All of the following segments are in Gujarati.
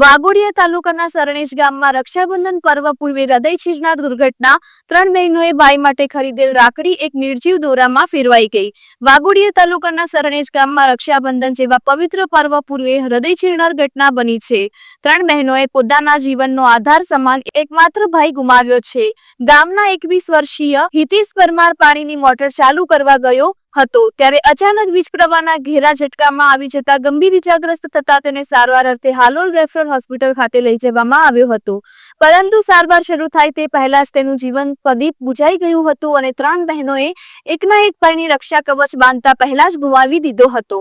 વાઘોડિયા તાલુકાના સરણેજ ગામમાં રક્ષાબંધન પર્વ પૂર્વે હૃદય છીજનાર દુર્ઘટના ત્રણ બહેનોએ ભાઈ માટે ખરીદેલ રાખડી એક નિર્જીવ દોરામાં ફેરવાઈ ગઈ. વાઘોડિયા તાલુકાના સરણેજ ગામમાં રક્ષાબંધન જેવા પવિત્ર પર્વ પૂર્વે હૃદય છીરનાર ઘટના બની છે. ત્રણ બહેનોએ પોતાના જીવનનો આધાર સમાન એકમાત્ર ભાઈ ગુમાવ્યો છે. ગામના એકવીસ વર્ષીય હિતેશ પરમાર પાણીની મોટર ચાલુ કરવા ગયો. હતો. ત્યારે અચાનક વીજ પ્રવાહના ઘેરા ઝટકામાં આવી જતા ગંભીર ઇજાગ્રસ્ત થતા તેને સારવાર અર્થે હાલોલ રેફરલ હોસ્પિટલ ખાતે લઈ જવામાં આવ્યો હતો. પરંતુ સારવાર શરૂ થાય તે પહેલા જ તેનું જીવન પ્રદીપ બુજાઈ ગયું હતું અને ત્રણ બહેનોએ એકના એક ભાઈની રક્ષા કવચ બાંધતા પહેલા જ ગુમાવી દીધો હતો.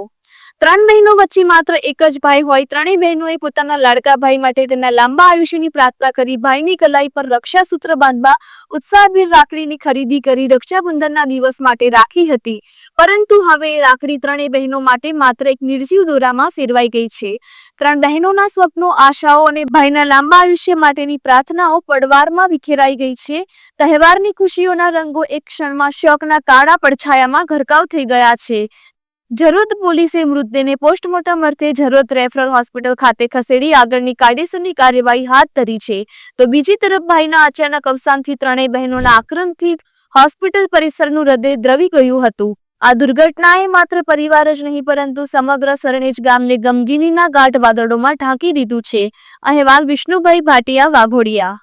ત્રણ બહેનો વચ્ચે માત્ર એક જ ભાઈ હોય. ત્રણેય બહેનોએ પોતાના લાડકા ભાઈ માટે તેના લાંબા આયુષ્યની પ્રાર્થના કરી ભાઈની કલાઈ પર રક્ષાસૂત્ર બાંધવા ઉત્સાહભેર રાખડીની ખરીદી કરી રક્ષાબંધનના દિવસ માટે રાખી હતી. પરંતુ હવે રાખડી ત્રણેય બહેનો માટે માત્ર એક નિર્જીવ દોરામાં ફેરવાઈ ગઈ છે. ત્રણ બહેનોના સ્વપ્નો, આશાઓ અને ભાઈના લાંબા આયુષ્ય માટેની પ્રાર્થનાઓ પડવારમાં વિખેરાઈ ગઈ છે. તહેવારની ખુશીઓના રંગો એક ક્ષણમાં શોકના કાળા પડછાયામાં ઘરકાવ થઈ ગયા છે. જરોદ પોલીસે મૃતદેહને પોસ્ટમોર્ટમ અર્થે જરોદ રેફરલ હોસ્પિટલ ખાતે ખસેડી આગળની કાયદેસરની કાર્યવાહી હાથ ધરી છે. તો બીજી તરફ ભાઈના અચાનક અવસાનથી ત્રણેય બહેનોના આક્રમથી હોસ્પિટલ પરિસરનું હૃદય દ્રવી ગયું હતું. આ દુર્ઘટનાએ માત્ર પરિવાર જ નહીં, પરંતુ સમગ્ર સરણેજ ગામને ગમગીનીના ગાઢ વાદળોમાં ઢાંકી દીધું છે. અહેવાલ વિષ્ણુભાઈ ભાટિયા વાઘોડિયા.